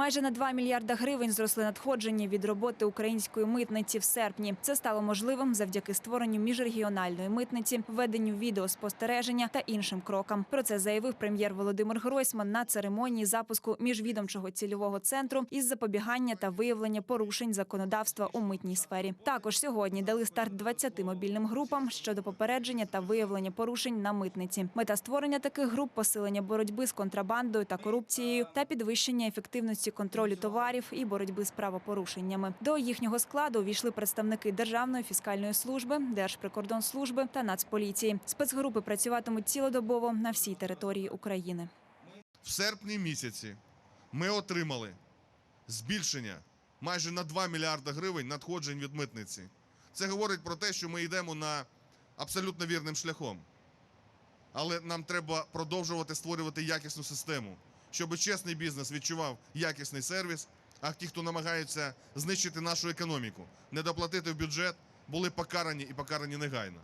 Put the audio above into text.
Майже на 2 мільярда гривень зросли надходження від роботи української митниці в серпні. Це стало можливим завдяки створенню міжрегіональної митниці, введенню відеоспостереження та іншим крокам. Про це заявив прем'єр Володимир Гройсман на церемонії запуску міжвідомчого цільового центру із запобігання та виявлення порушень законодавства у митній сфері. Також сьогодні дали старт 20 мобільним групам щодо попередження та виявлення порушень на митниці. Мета створення таких груп посилення боротьби з контрабандою та корупцією та підвищення ефективності контролю товарів і боротьби з правопорушеннями. До їхнього складу увійшли представники Державної фіскальної служби, Держприкордонслужби та Нацполіції. Спецгрупи працюватимуть цілодобово на всій території України. В серпні місяці ми отримали збільшення майже на 2 мільярда гривень надходжень від митниці. Це говорить про те, що ми йдемо на абсолютно вірним шляхом. Але нам треба продовжувати створювати якісну систему, щоб чесний бізнес відчував якісний сервіс, а ті, хто намагаються знищити нашу економіку, не доплатити в бюджет, були покарані і покарані негайно.